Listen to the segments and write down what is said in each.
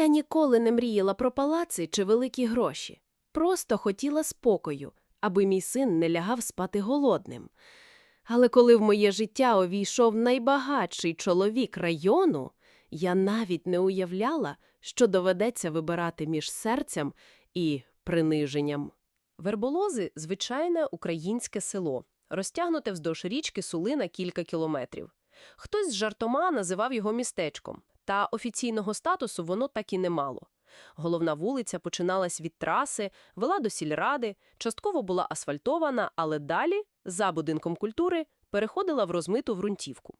Я ніколи не мріяла про палаци чи великі гроші. Просто хотіла спокою, аби мій син не лягав спати голодним. Але коли в моє життя увійшов найбагатший чоловік району, я навіть не уявляла, що доведеться вибирати між серцем і приниженням. Верболози – звичайне українське село, розтягнуте вздовж річки Сули на кілька кілометрів. Хтось з жартома називав його містечком, та офіційного статусу воно так і не мало. Головна вулиця починалась від траси, вела до сільради, частково була асфальтована, але далі, за будинком культури, переходила в розмиту ґрунтівку.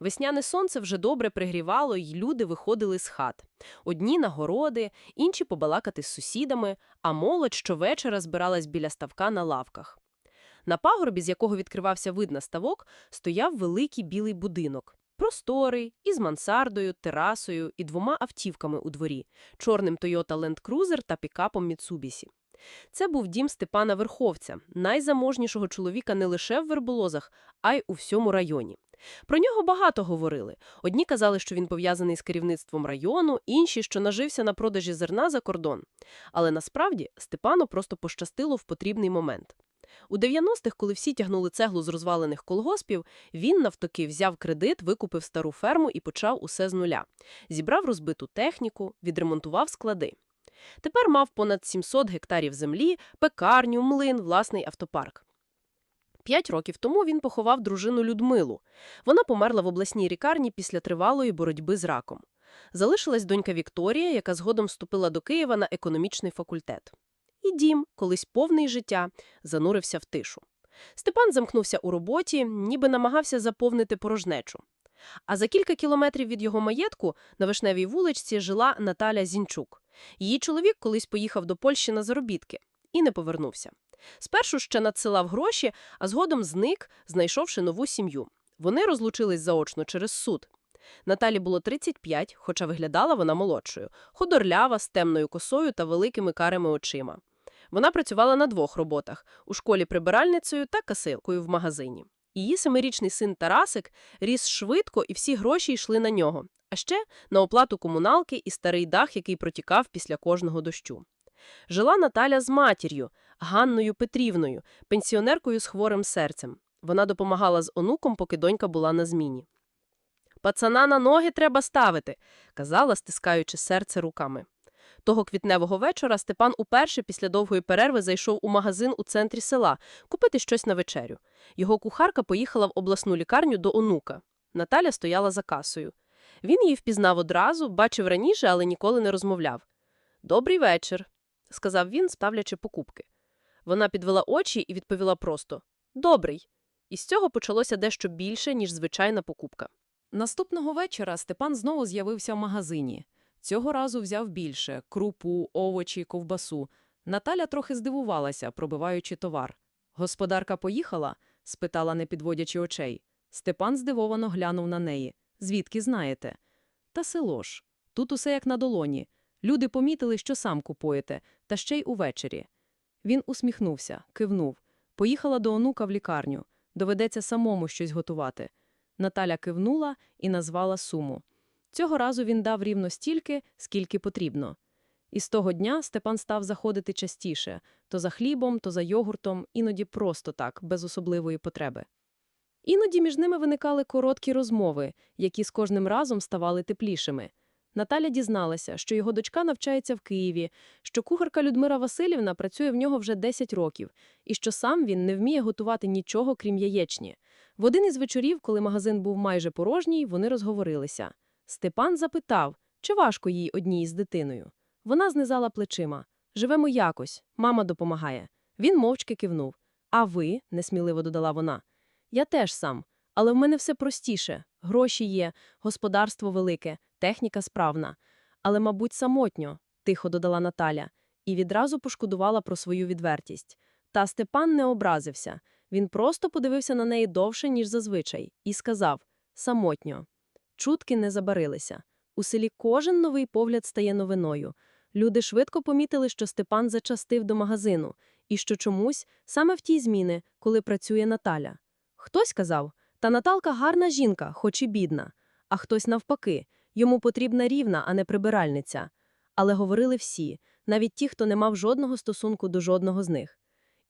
Весняне сонце вже добре пригрівало, й люди виходили з хат. Одні на городи, інші побалакати з сусідами, а молодь щовечора збиралась біля ставка на лавках. На пагорбі, з якого відкривався вид на ставок, стояв великий білий будинок. Просторий, із мансардою, терасою і двома автівками у дворі – чорним Toyota Land Cruiser та пікапом Mitsubishi. Це був дім Степана Верховця, найзаможнішого чоловіка не лише в Верболозах, а й у всьому районі. Про нього багато говорили. Одні казали, що він пов'язаний з керівництвом району, інші, що нажився на продажі зерна за кордон. Але насправді Степану просто пощастило в потрібний момент. У 90-х, коли всі тягнули цеглу з розвалених колгоспів, він навтаки взяв кредит, викупив стару ферму і почав усе з нуля. Зібрав розбиту техніку, відремонтував склади. Тепер мав понад 700 гектарів землі, пекарню, млин, власний автопарк. П'ять років тому він поховав дружину Людмилу. Вона померла в обласній лікарні після тривалої боротьби з раком. Залишилась донька Вікторія, яка згодом вступила до Києва на економічний факультет. І дім, колись повний життя, занурився в тишу. Степан замкнувся у роботі, ніби намагався заповнити порожнечу. А за кілька кілометрів від його маєтку на Вишневій вуличці жила Наталя Зінчук. Її чоловік колись поїхав до Польщі на заробітки і не повернувся. Спершу ще надсилав гроші, а згодом зник, знайшовши нову сім'ю. Вони розлучились заочно через суд. Наталі було 35, хоча виглядала вона молодшою, худорлява, з темною косою та великими карими очима. Вона працювала на двох роботах – у школі прибиральницею та касилкою в магазині. Її семирічний син Тарасик ріс швидко, і всі гроші йшли на нього, а ще на оплату комуналки і старий дах, який протікав після кожного дощу. Жила Наталя з матір'ю, Ганною Петрівною, пенсіонеркою з хворим серцем. Вона допомагала з онуком, поки донька була на зміні. «Пацана на ноги треба ставити», – казала, стискаючи серце руками. Того квітневого вечора Степан уперше після довгої перерви зайшов у магазин у центрі села купити щось на вечерю. Його кухарка поїхала в обласну лікарню до онука. Наталя стояла за касою. Він її впізнав одразу, бачив раніше, але ніколи не розмовляв. «Добрий вечір», – сказав він, ставлячи покупки. Вона підвела очі і відповіла просто «Добрий». І з цього почалося дещо більше, ніж звичайна покупка. Наступного вечора Степан знову з'явився в магазині. Цього разу взяв більше – крупу, овочі, ковбасу. Наталя трохи здивувалася, пробиваючи товар. «Господарка поїхала?» – спитала, не підводячи очей. Степан здивовано глянув на неї. «Звідки знаєте?» «Та село ж. Тут усе як на долоні. Люди помітили, що сам купуєте, та ще й увечері». Він усміхнувся, кивнув. Поїхала до онука в лікарню. Доведеться самому щось готувати. Наталя кивнула і назвала суму. Цього разу він дав рівно стільки, скільки потрібно. І з того дня Степан став заходити частіше – то за хлібом, то за йогуртом, іноді просто так, без особливої потреби. Іноді між ними виникали короткі розмови, які з кожним разом ставали теплішими. Наталя дізналася, що його дочка навчається в Києві, що кухарка Людмила Васильівна працює в нього вже 10 років, і що сам він не вміє готувати нічого, крім яєчні. В один із вечорів, коли магазин був майже порожній, вони розговорилися. Степан запитав, чи важко їй одній з дитиною. Вона знизала плечима. Живемо якось, мама допомагає. Він мовчки кивнув. А ви, несміливо додала вона. Я теж сам, але в мене все простіше. Гроші є, господарство велике, техніка справна. Але, мабуть, самотньо, тихо додала Наталя, і відразу пошкодувала про свою відвертість. Та Степан не образився. Він просто подивився на неї довше, ніж зазвичай, і сказав самотньо. Чутки не забарилися. У селі кожен новий погляд стає новиною. Люди швидко помітили, що Степан зачастив до магазину, і що чомусь саме в тій зміни, коли працює Наталя. Хтось казав, та Наталка гарна жінка, хоч і бідна, а хтось навпаки, йому потрібна рівна, а не прибиральниця. але говорили всі, навіть ті, хто не мав жодного стосунку до жодного з них.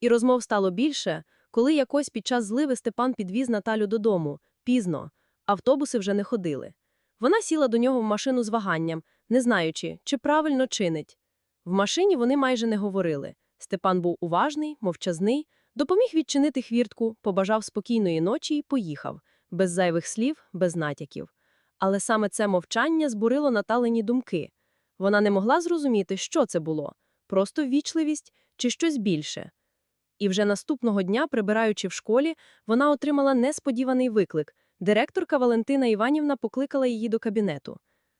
І розмов стало більше, коли якось під час зливи Степан підвіз Наталю додому, пізно, автобуси вже не ходили. Вона сіла до нього в машину з ваганням, не знаючи, чи правильно чинить. В машині вони майже не говорили. Степан був уважний, мовчазний, допоміг відчинити хвіртку, побажав спокійної ночі і поїхав, без зайвих слів, без натяків. Але саме це мовчання збурило Наталині думки. Вона не могла зрозуміти, що це було – просто ввічливість чи щось більше. І вже наступного дня, прибираючи в школі, вона отримала несподіваний виклик. Директорка Валентина Іванівна покликала її до кабінету.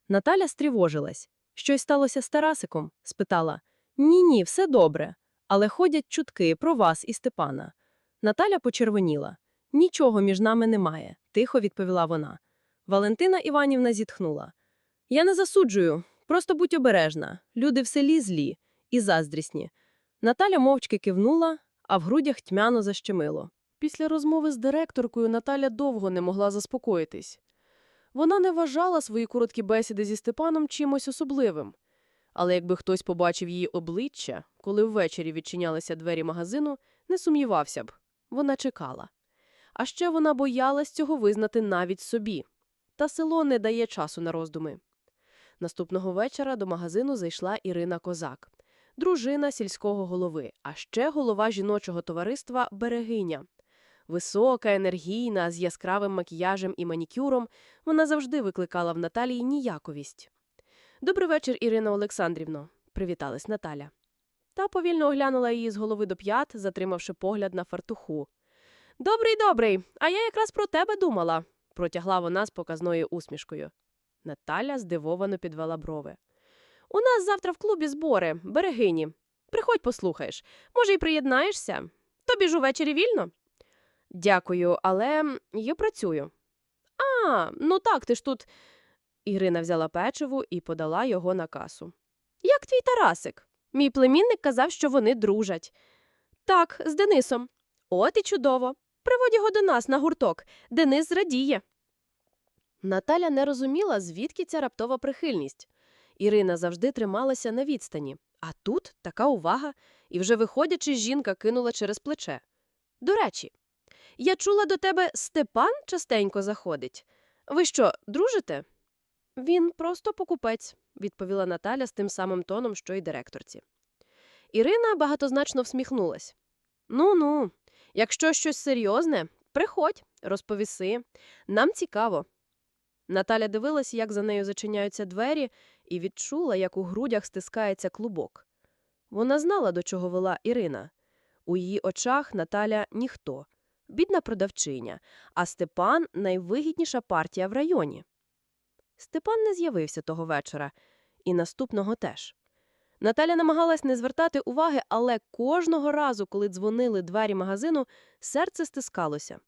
Наталя стривожилась. Щось сталося з Тарасиком? спитала. Ні-ні, все добре. Але ходять чутки про вас і Степана. Наталя почервоніла. Нічого між нами немає, тихо відповіла вона. Валентина Іванівна зітхнула. Я не засуджую, просто будь обережна. Люди в селі злі і заздрісні. Наталя мовчки кивнула, а в грудях тьмяно защемило. Після розмови з директоркою Наталя довго не могла заспокоїтись. Вона не вважала свої короткі бесіди зі Степаном чимось особливим. Але якби хтось побачив її обличчя, коли ввечері відчинялися двері магазину, не сумнівався б. Вона чекала. А ще вона боялась цього визнати навіть собі. Та село не дає часу на роздуми. Наступного вечора до магазину зайшла Ірина Козак, дружина сільського голови, а ще голова жіночого товариства Берегиня. Висока, енергійна, з яскравим макіяжем і манікюром, вона завжди викликала в Наталії ніяковість. «Добрий вечір, Ірина Олександрівно», – привіталась Наталя. Та повільно оглянула її з голови до п'ят, затримавши погляд на фартуху. «Добрий, добрий, а я якраз про тебе думала», – протягла вона з показною усмішкою. Наталя здивовано підвела брови. «У нас завтра в клубі збори, берегині. Приходь послухаєш. Може, й приєднаєшся? Тобі ж увечері вільно?» Дякую, але я працюю. А, ну так, ти ж тут. Ірина взяла печиво і подала його на касу. Як твій Тарасик? Мій племінник казав, що вони дружать. Так, з Денисом. От і чудово. Приводь його до нас на гурток. Денис зрадіє. Наталя не розуміла, звідки ця раптова прихильність. Ірина завжди трималася на відстані, а тут така увага, і вже виходячи, жінка кинула через плече. До речі, я чула до тебе Степан частенько заходить. Ви що, дружите? Він просто покупець, відповіла Наталя з тим самим тоном, що й директорці. Ірина багатозначно всміхнулась. Ну ну, якщо щось серйозне, приходь, розповіси. Нам цікаво. Наталя дивилась, як за нею зачиняються двері, і відчула, як у грудях стискається клубок. Вона знала, до чого вела Ірина. У її очах Наталя ніхто бідна продавчиня, а Степан найвигідніша партія в районі. Степан не з'явився того вечора, і наступного теж. Наталя намагалась не звертати уваги, але кожного разу, коли дзвонили двері магазину, серце стискалося.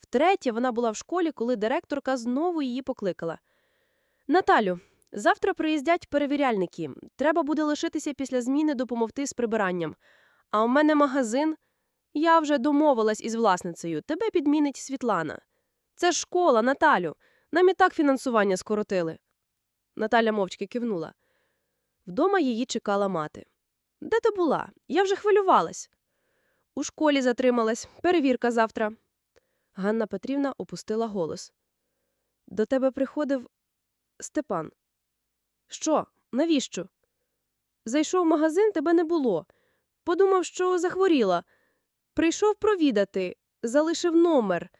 Втретє, вона була в школі, коли директорка знову її покликала. Наталю, завтра приїздять перевіряльники. Треба буде лишитися після зміни допомогти з прибиранням. А у мене магазин. Я вже домовилась із власницею. Тебе підмінить Світлана. Це ж школа, Наталю. Нам і так фінансування скоротили. Наталя мовчки кивнула. Вдома її чекала мати. Де ти була? Я вже хвилювалась. У школі затрималась. Перевірка завтра. Ганна Петрівна опустила голос. До тебе приходив Степан. Що? Навіщо? Зайшов в магазин, тебе не було. Подумав, що захворіла. Прийшов провідати, залишив номер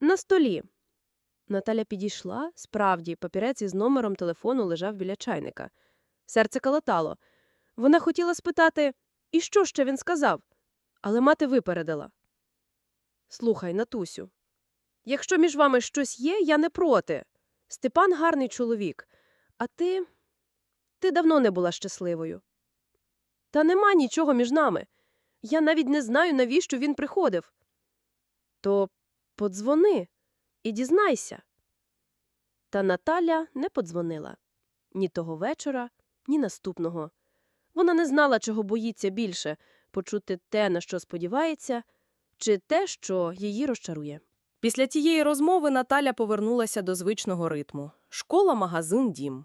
на столі. Наталя підійшла. Справді, папірець із номером телефону лежав біля чайника. Серце калатало. Вона хотіла спитати, і що ще він сказав? Але мати випередила. Слухай, Натусю, якщо між вами щось є, я не проти. Степан гарний чоловік, а ти. Ти давно не була щасливою. Та нема нічого між нами. Я навіть не знаю, навіщо він приходив. То подзвони і дізнайся. Та Наталя не подзвонила ні того вечора, ні наступного. Вона не знала, чого боїться більше почути те, на що сподівається, чи те, що її розчарує. Після тієї розмови Наталя повернулася до звичного ритму. Школа, магазин, дім.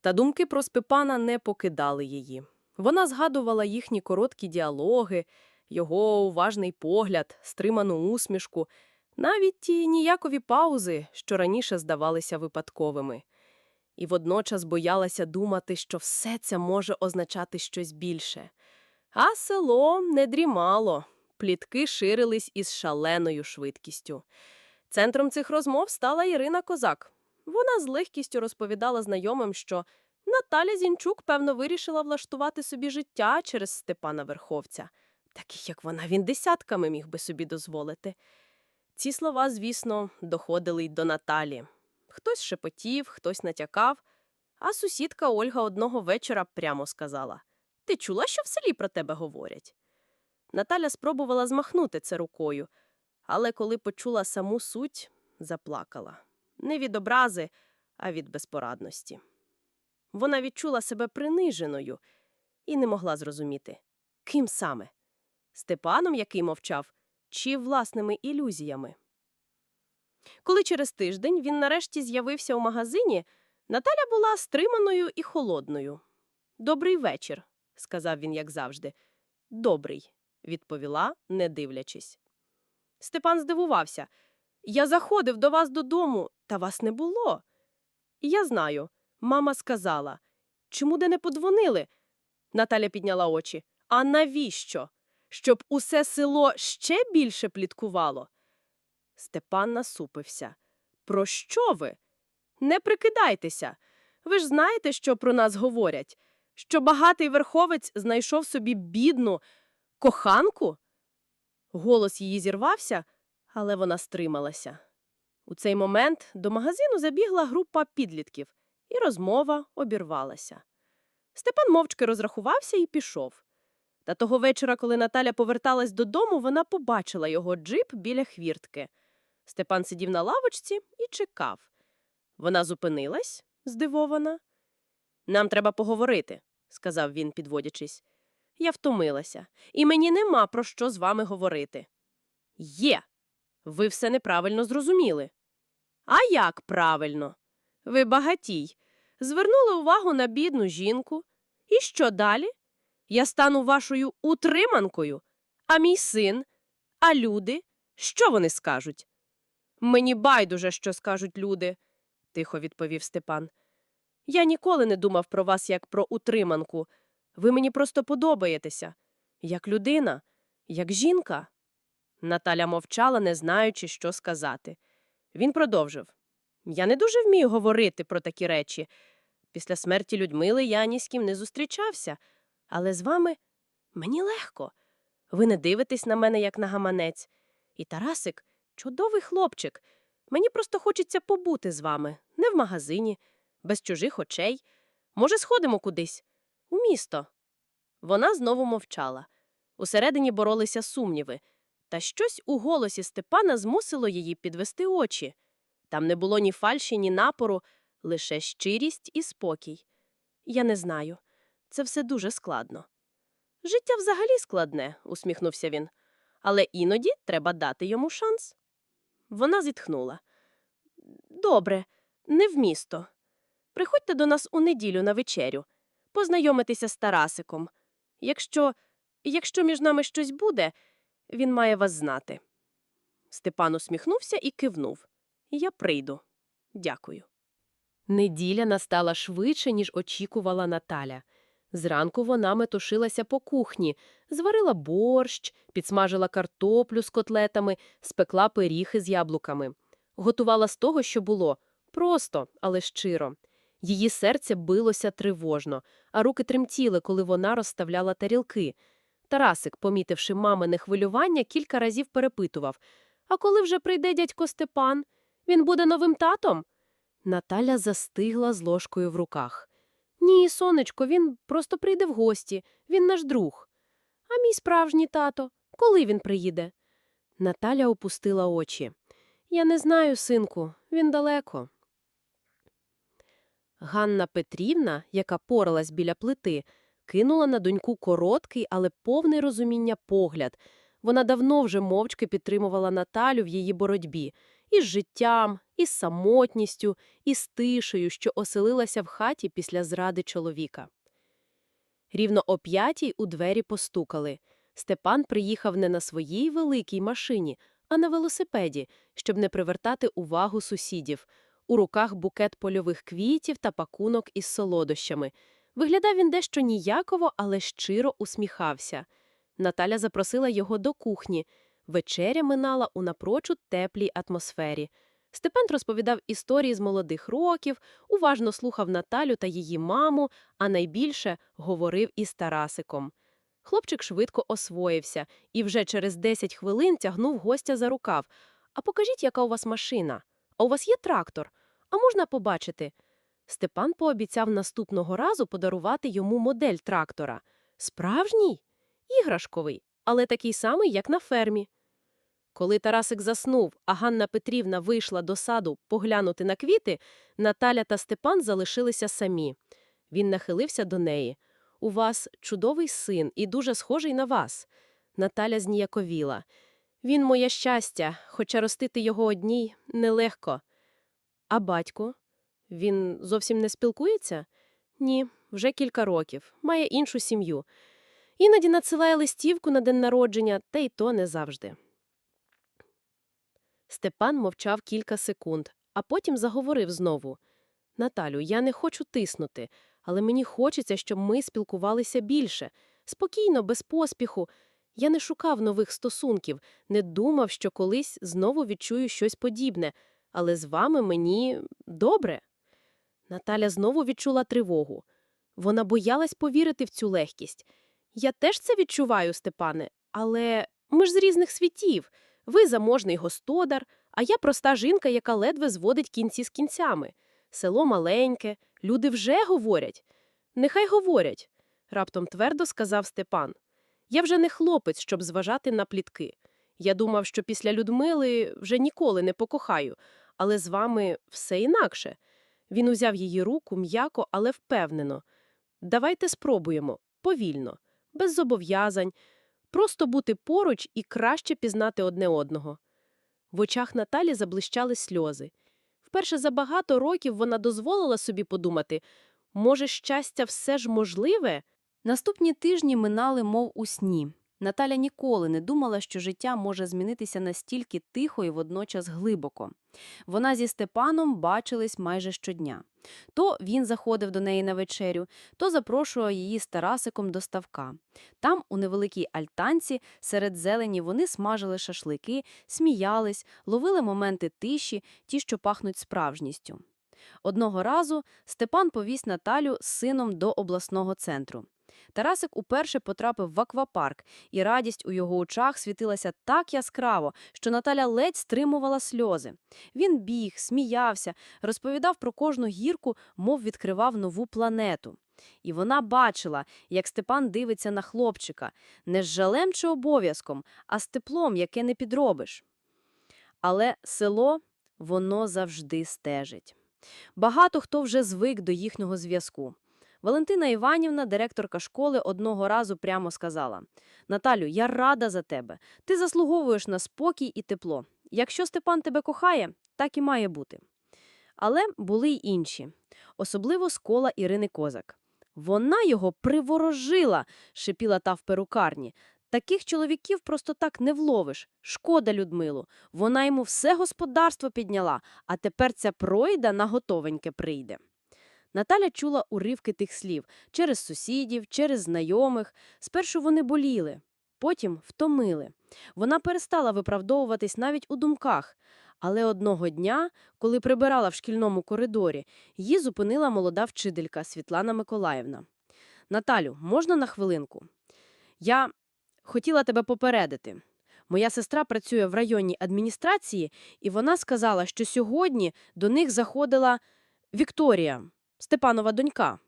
Та думки про Степана не покидали її. Вона згадувала їхні короткі діалоги, його уважний погляд, стриману усмішку, навіть ті ніякові паузи, що раніше здавалися випадковими. І водночас боялася думати, що все це може означати щось більше. А село не дрімало, плітки ширились із шаленою швидкістю. Центром цих розмов стала Ірина Козак. Вона з легкістю розповідала знайомим, що Наталя Зінчук, певно, вирішила влаштувати собі життя через Степана Верховця. Таких, як вона, він десятками міг би собі дозволити. Ці слова, звісно, доходили й до Наталі. Хтось шепотів, хтось натякав, а сусідка Ольга одного вечора прямо сказала Ти чула, що в селі про тебе говорять? Наталя спробувала змахнути це рукою, але коли почула саму суть, заплакала. Не від образи, а від безпорадності. Вона відчула себе приниженою і не могла зрозуміти, ким саме Степаном, який мовчав, чи власними ілюзіями. Коли через тиждень він нарешті з'явився у магазині, Наталя була стриманою і холодною. Добрий вечір, сказав він, як завжди. Добрий, відповіла, не дивлячись. Степан здивувався. Я заходив до вас додому, та вас не було. Я знаю. Мама сказала. Чому де не подзвонили? Наталя підняла очі. А навіщо? Щоб усе село ще більше пліткувало? Степан насупився. Про що ви? Не прикидайтеся. Ви ж знаєте, що про нас говорять? Що багатий верховець знайшов собі бідну коханку? Голос її зірвався, але вона стрималася. У цей момент до магазину забігла група підлітків, і розмова обірвалася. Степан мовчки розрахувався і пішов. Та того вечора, коли Наталя поверталась додому, вона побачила його джип біля хвіртки. Степан сидів на лавочці і чекав. Вона зупинилась, здивована. Нам треба поговорити, сказав він, підводячись. Я втомилася, і мені нема про що з вами говорити. Є. Ви все неправильно зрозуміли. А як правильно? Ви багатій. Звернули увагу на бідну жінку. І що далі? Я стану вашою утриманкою, а мій син, а люди, що вони скажуть? Мені байдуже, що скажуть люди, тихо відповів Степан. Я ніколи не думав про вас як про утриманку. Ви мені просто подобаєтеся. Як людина, як жінка. Наталя мовчала, не знаючи, що сказати. Він продовжив. Я не дуже вмію говорити про такі речі. Після смерті Людмили я ні з ким не зустрічався, але з вами мені легко. Ви не дивитесь на мене, як на гаманець. І Тарасик чудовий хлопчик. Мені просто хочеться побути з вами, не в магазині, без чужих очей. Може, сходимо кудись? У місто. Вона знову мовчала. Усередині боролися сумніви, та щось у голосі Степана змусило її підвести очі. Там не було ні фальші, ні напору, лише щирість і спокій. Я не знаю. Це все дуже складно. Життя взагалі складне, усміхнувся він. Але іноді треба дати йому шанс. Вона зітхнула. Добре, не в місто. Приходьте до нас у неділю на вечерю, познайомитися з Тарасиком. Якщо, якщо між нами щось буде, він має вас знати. Степан усміхнувся і кивнув. Я прийду. Дякую. Неділя настала швидше, ніж очікувала Наталя. Зранку вона метушилася по кухні, зварила борщ, підсмажила картоплю з котлетами, спекла пиріги з яблуками. Готувала з того, що було. Просто, але щиро. Її серце билося тривожно, а руки тремтіли, коли вона розставляла тарілки. Тарасик, помітивши мамине хвилювання, кілька разів перепитував А коли вже прийде дядько Степан? Він буде новим татом? Наталя застигла з ложкою в руках. Ні, сонечко, він просто прийде в гості. Він наш друг. А мій справжній тато, коли він приїде? Наталя опустила очі. Я не знаю, синку, він далеко. Ганна Петрівна, яка поралась біля плити, кинула на доньку короткий, але повний розуміння погляд. Вона давно вже мовчки підтримувала Наталю в її боротьбі із життям, із самотністю, із тишею, що оселилася в хаті після зради чоловіка. Рівно о п'ятій у двері постукали. Степан приїхав не на своїй великій машині, а на велосипеді, щоб не привертати увагу сусідів. У руках букет польових квітів та пакунок із солодощами. Виглядав він дещо ніяково, але щиро усміхався. Наталя запросила його до кухні. Вечеря минала у напрочуд теплій атмосфері. Степан розповідав історії з молодих років, уважно слухав Наталю та її маму, а найбільше говорив із Тарасиком. Хлопчик швидко освоївся і вже через 10 хвилин тягнув гостя за рукав. А покажіть, яка у вас машина? А у вас є трактор? А можна побачити? Степан пообіцяв наступного разу подарувати йому модель трактора. Справжній? Іграшковий, але такий самий, як на фермі. Коли Тарасик заснув, а Ганна Петрівна вийшла до саду поглянути на квіти, Наталя та Степан залишилися самі. Він нахилився до неї. У вас чудовий син і дуже схожий на вас. Наталя зніяковіла. Він моє щастя, хоча ростити його одній нелегко. А батько? Він зовсім не спілкується? Ні, вже кілька років. Має іншу сім'ю. Іноді надсилає листівку на день народження, та й то не завжди. Степан мовчав кілька секунд, а потім заговорив знову. Наталю, я не хочу тиснути, але мені хочеться, щоб ми спілкувалися більше. Спокійно, без поспіху. Я не шукав нових стосунків, не думав, що колись знову відчую щось подібне, але з вами мені добре. Наталя знову відчула тривогу. Вона боялась повірити в цю легкість. Я теж це відчуваю, Степане, але ми ж з різних світів. Ви заможний господар, а я проста жінка, яка ледве зводить кінці з кінцями. Село маленьке, люди вже говорять. Нехай говорять, раптом твердо сказав Степан. Я вже не хлопець, щоб зважати на плітки. Я думав, що після Людмили вже ніколи не покохаю, але з вами все інакше. Він узяв її руку м'яко, але впевнено. Давайте спробуємо, повільно, без зобов'язань, просто бути поруч і краще пізнати одне одного. В очах Наталі заблищали сльози. Вперше за багато років вона дозволила собі подумати, може, щастя все ж можливе? Наступні тижні минали, мов у сні. Наталя ніколи не думала, що життя може змінитися настільки тихо і водночас глибоко. Вона зі Степаном бачились майже щодня. То він заходив до неї на вечерю, то запрошував її з Тарасиком до ставка. Там, у невеликій альтанці, серед зелені вони смажили шашлики, сміялись, ловили моменти тиші, ті, що пахнуть справжністю. Одного разу Степан повіз Наталю з сином до обласного центру. Тарасик уперше потрапив в аквапарк, і радість у його очах світилася так яскраво, що Наталя ледь стримувала сльози. Він біг, сміявся, розповідав про кожну гірку, мов відкривав нову планету. І вона бачила, як Степан дивиться на хлопчика, не з жалем чи обов'язком, а з теплом, яке не підробиш. Але село, воно завжди стежить. Багато хто вже звик до їхнього зв'язку. Валентина Іванівна, директорка школи, одного разу прямо сказала: Наталю, я рада за тебе. Ти заслуговуєш на спокій і тепло. Якщо Степан тебе кохає, так і має бути. Але були й інші, особливо з кола Ірини Козак. Вона його приворожила, шипіла та в перукарні. Таких чоловіків просто так не вловиш. Шкода Людмилу. Вона йому все господарство підняла, а тепер ця пройда на готовеньке прийде. Наталя чула уривки тих слів через сусідів, через знайомих. Спершу вони боліли, потім втомили. Вона перестала виправдовуватись навіть у думках. Але одного дня, коли прибирала в шкільному коридорі, її зупинила молода вчителька Світлана Миколаївна. Наталю, можна на хвилинку? Я хотіла тебе попередити. Моя сестра працює в районній адміністрації, і вона сказала, що сьогодні до них заходила Вікторія, Степанова донька.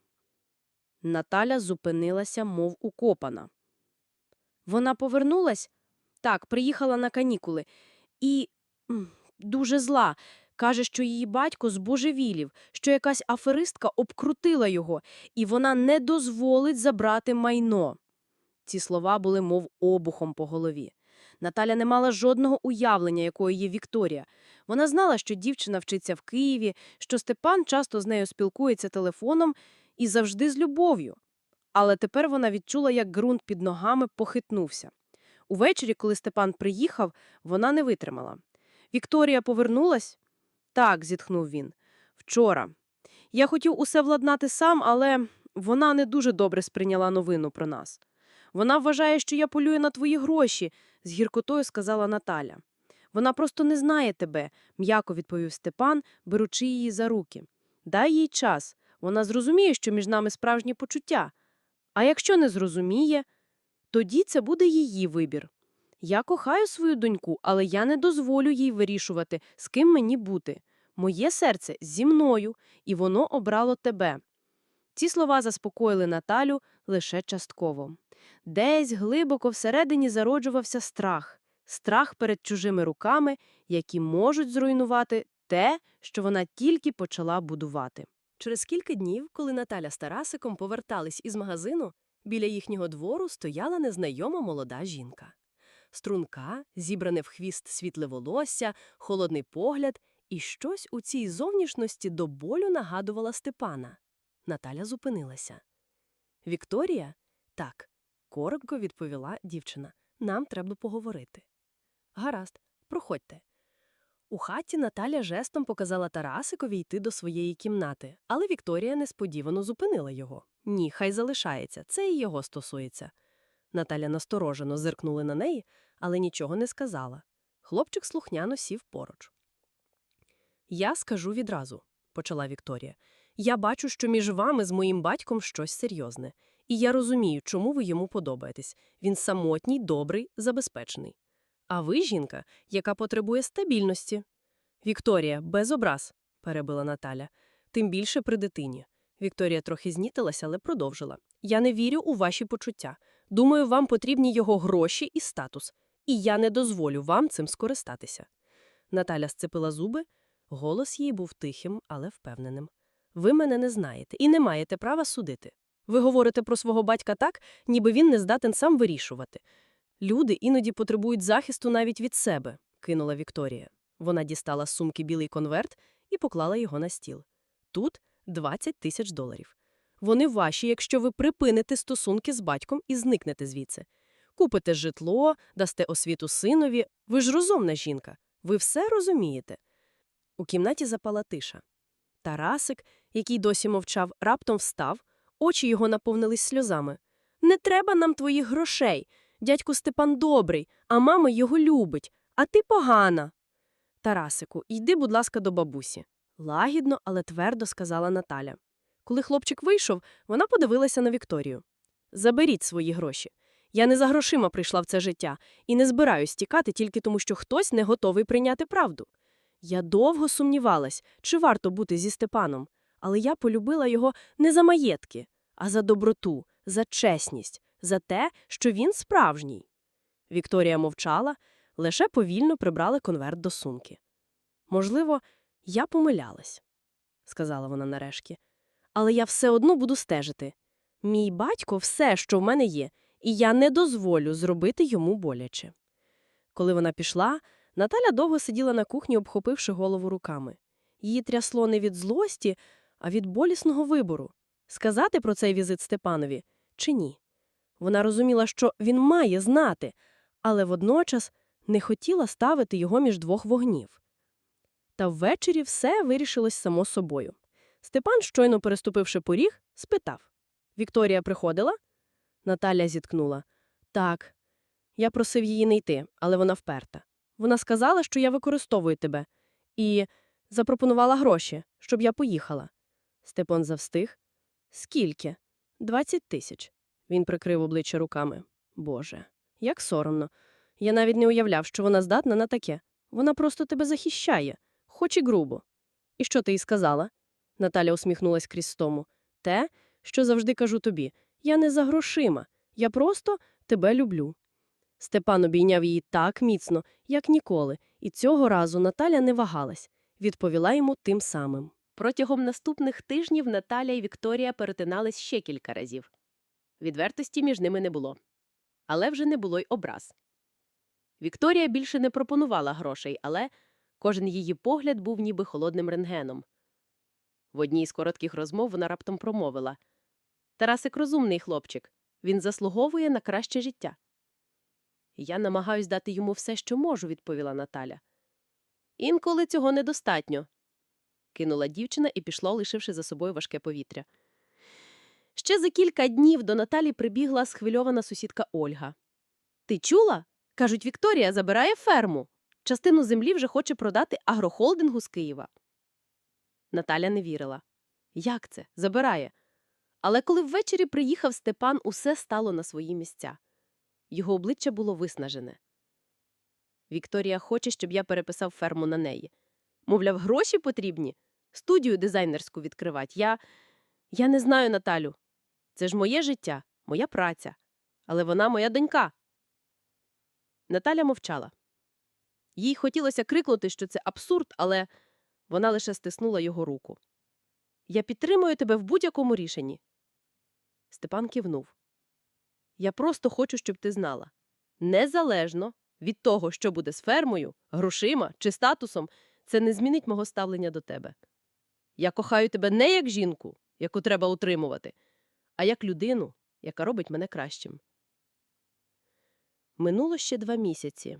Наталя зупинилася, мов укопана. Вона повернулась? Так, приїхала на канікули. І дуже зла. Каже, що її батько збожевілів, що якась аферистка обкрутила його, і вона не дозволить забрати майно. Ці слова були мов обухом по голові. Наталя не мала жодного уявлення, якою є Вікторія. Вона знала, що дівчина вчиться в Києві, що Степан часто з нею спілкується телефоном і завжди з любов'ю. Але тепер вона відчула, як ґрунт під ногами похитнувся. Увечері, коли Степан приїхав, вона не витримала. Вікторія повернулась? Так, зітхнув він. Вчора. Я хотів усе владнати сам, але вона не дуже добре сприйняла новину про нас. Вона вважає, що я полюю на твої гроші, з гіркотою сказала Наталя. Вона просто не знає тебе, м'яко відповів Степан, беручи її за руки. Дай їй час. Вона зрозуміє, що між нами справжні почуття. А якщо не зрозуміє, тоді це буде її вибір. Я кохаю свою доньку, але я не дозволю їй вирішувати, з ким мені бути. Моє серце зі мною, і воно обрало тебе. Ці слова заспокоїли Наталю лише частково. Десь глибоко всередині зароджувався страх, страх перед чужими руками, які можуть зруйнувати те, що вона тільки почала будувати. Через кілька днів, коли Наталя з Тарасиком повертались із магазину, біля їхнього двору стояла незнайома молода жінка. Струнка, зібране в хвіст світле волосся, холодний погляд, і щось у цій зовнішності до болю нагадувала Степана. Наталя зупинилася. Вікторія? Так, коротко відповіла дівчина. Нам треба поговорити. Гаразд, проходьте. У хаті Наталя жестом показала Тарасикові йти до своєї кімнати, але Вікторія несподівано зупинила його. Ні, хай залишається, це і його стосується. Наталя насторожено зиркнула на неї, але нічого не сказала. Хлопчик слухняно сів поруч. Я скажу відразу, почала Вікторія. Я бачу, що між вами з моїм батьком щось серйозне. І я розумію, чому ви йому подобаєтесь. Він самотній, добрий, забезпечений. А ви жінка, яка потребує стабільності. Вікторія, без образ, перебила Наталя. Тим більше при дитині. Вікторія трохи знітилася, але продовжила. Я не вірю у ваші почуття. Думаю, вам потрібні його гроші і статус. І я не дозволю вам цим скористатися. Наталя сцепила зуби. Голос її був тихим, але впевненим. Ви мене не знаєте і не маєте права судити. Ви говорите про свого батька так, ніби він не здатен сам вирішувати. Люди іноді потребують захисту навіть від себе, кинула Вікторія. Вона дістала з сумки білий конверт і поклала його на стіл. Тут 20 тисяч доларів. Вони ваші, якщо ви припините стосунки з батьком і зникнете звідси. Купите житло, дасте освіту синові. Ви ж розумна жінка. Ви все розумієте. У кімнаті запала тиша. Тарасик, який досі мовчав, раптом встав, очі його наповнились сльозами. Не треба нам твоїх грошей. Дядько Степан добрий, а мама його любить, а ти погана. Тарасику, йди, будь ласка, до бабусі. Лагідно, але твердо сказала Наталя. Коли хлопчик вийшов, вона подивилася на Вікторію. Заберіть свої гроші. Я не за грошима прийшла в це життя і не збираюсь тікати тільки тому, що хтось не готовий прийняти правду. Я довго сумнівалась, чи варто бути зі Степаном, але я полюбила його не за маєтки, а за доброту, за чесність, за те, що він справжній. Вікторія мовчала, лише повільно прибрали конверт до сумки. Можливо, я помилялась, сказала вона нарешті. Але я все одно буду стежити. Мій батько все, що в мене є, і я не дозволю зробити йому боляче. Коли вона пішла, Наталя довго сиділа на кухні, обхопивши голову руками. Її трясло не від злості, а від болісного вибору сказати про цей візит Степанові чи ні. Вона розуміла, що він має знати, але водночас не хотіла ставити його між двох вогнів. Та ввечері все вирішилось само собою. Степан, щойно переступивши поріг, спитав Вікторія приходила? Наталя зіткнула. Так. Я просив її не йти, але вона вперта. Вона сказала, що я використовую тебе, і запропонувала гроші, щоб я поїхала. Степан завстиг. Скільки? Двадцять тисяч. Він прикрив обличчя руками. Боже, як соромно. Я навіть не уявляв, що вона здатна на таке. Вона просто тебе захищає, хоч і грубо. І що ти їй сказала? Наталя усміхнулась крізь стому. Те, що завжди кажу тобі. Я не за грошима. Я просто тебе люблю. Степан обійняв її так міцно, як ніколи, і цього разу Наталя не вагалась, відповіла йому тим самим. Протягом наступних тижнів Наталя і Вікторія перетинались ще кілька разів. Відвертості між ними не було. Але вже не було й образ. Вікторія більше не пропонувала грошей, але кожен її погляд був ніби холодним рентгеном. В одній з коротких розмов вона раптом промовила Тарасик розумний хлопчик, він заслуговує на краще життя. Я намагаюсь дати йому все, що можу, відповіла Наталя. Інколи цього недостатньо, кинула дівчина і пішла, лишивши за собою важке повітря. Ще за кілька днів до Наталі прибігла схвильована сусідка Ольга. Ти чула? Кажуть, Вікторія забирає ферму. Частину землі вже хоче продати агрохолдингу з Києва. Наталя не вірила. Як це? Забирає. Але коли ввечері приїхав Степан, усе стало на свої місця. Його обличчя було виснажене. Вікторія хоче, щоб я переписав ферму на неї. Мовляв, гроші потрібні. Студію дизайнерську відкривати. Я. Я не знаю Наталю. Це ж моє життя, моя праця. Але вона моя донька. Наталя мовчала. Їй хотілося крикнути, що це абсурд, але вона лише стиснула його руку. Я підтримую тебе в будь-якому рішенні. Степан кивнув. Я просто хочу, щоб ти знала. Незалежно від того, що буде з фермою, грошима чи статусом, це не змінить мого ставлення до тебе. Я кохаю тебе не як жінку, яку треба утримувати, а як людину, яка робить мене кращим. Минуло ще два місяці.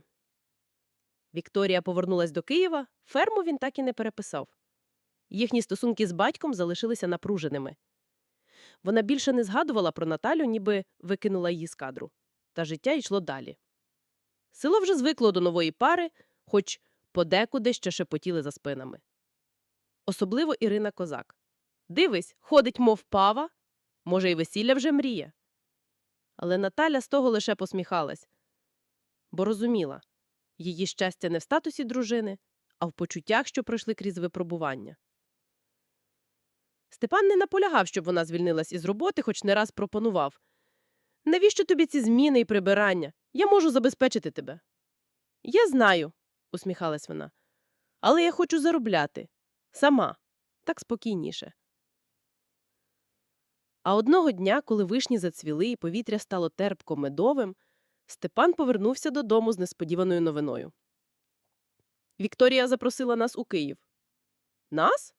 Вікторія повернулась до Києва, ферму він так і не переписав. Їхні стосунки з батьком залишилися напруженими. Вона більше не згадувала про Наталю, ніби викинула її з кадру. Та життя йшло далі. Село вже звикло до нової пари, хоч подекуди ще шепотіли за спинами. Особливо Ірина Козак. Дивись, ходить, мов пава, може, й весілля вже мріє. Але Наталя з того лише посміхалась, бо розуміла її щастя не в статусі дружини, а в почуттях, що пройшли крізь випробування. Степан не наполягав, щоб вона звільнилась із роботи, хоч не раз пропонував. Навіщо тобі ці зміни і прибирання? Я можу забезпечити тебе. Я знаю, усміхалась вона. Але я хочу заробляти. Сама. Так спокійніше. А одного дня, коли вишні зацвіли і повітря стало терпко медовим, Степан повернувся додому з несподіваною новиною. Вікторія запросила нас у Київ. Нас?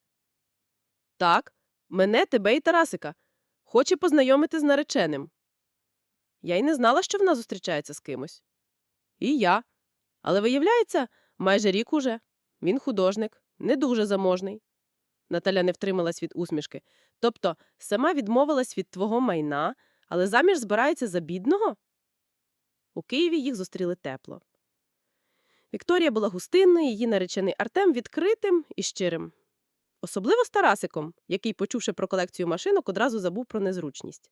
Так, мене, тебе і Тарасика. Хоче познайомити з нареченим. Я й не знала, що вона зустрічається з кимось. І я. Але виявляється, майже рік уже. Він художник, не дуже заможний. Наталя не втрималась від усмішки. Тобто, сама відмовилась від твого майна, але заміж збирається за бідного? У Києві їх зустріли тепло. Вікторія була густинною, її наречений Артем відкритим і щирим. Особливо з Тарасиком, який, почувши про колекцію машинок, одразу забув про незручність.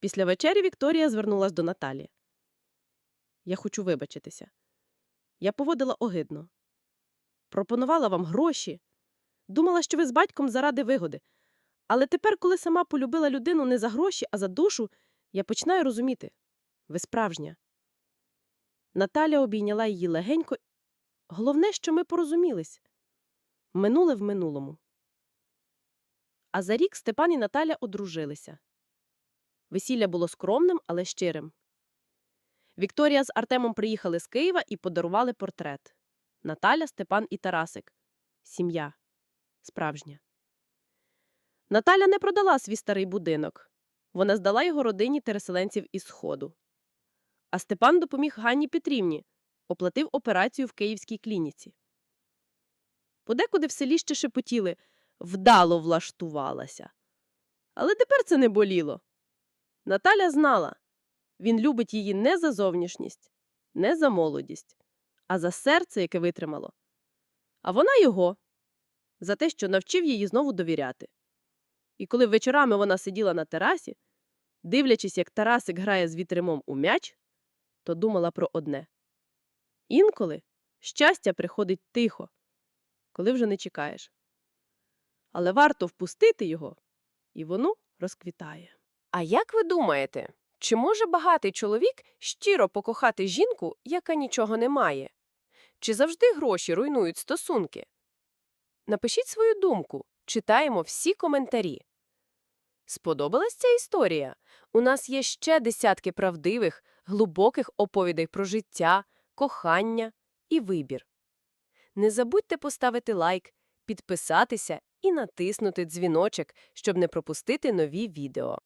Після вечері Вікторія звернулась до Наталі. Я хочу вибачитися. Я поводила огидно. Пропонувала вам гроші. Думала, що ви з батьком заради вигоди. Але тепер, коли сама полюбила людину не за гроші, а за душу, я починаю розуміти ви справжня. Наталя обійняла її легенько. Головне, що ми порозумілись. Минуле в минулому. А за рік Степан і Наталя одружилися. Весілля було скромним, але щирим. Вікторія з Артемом приїхали з Києва і подарували портрет. Наталя, Степан і Тарасик. Сім'я. Справжня. Наталя не продала свій старий будинок. Вона здала його родині переселенців із Сходу. А Степан допоміг Ганні Петрівні, оплатив операцію в київській клініці. Подекуди в селі ще шепотіли вдало влаштувалася. Але тепер це не боліло. Наталя знала він любить її не за зовнішність, не за молодість, а за серце, яке витримало. А вона його за те, що навчив її знову довіряти. І коли вечорами вона сиділа на терасі, дивлячись, як Тарасик грає з вітримом у м'яч, то думала про одне інколи щастя приходить тихо, коли вже не чекаєш. Але варто впустити його, і воно розквітає. А як ви думаєте, чи може багатий чоловік щиро покохати жінку, яка нічого не має? Чи завжди гроші руйнують стосунки? Напишіть свою думку, читаємо всі коментарі. Сподобалась ця історія? У нас є ще десятки правдивих, глибоких оповідей про життя, кохання і вибір. Не забудьте поставити лайк, підписатися і натиснути дзвіночок, щоб не пропустити нові відео.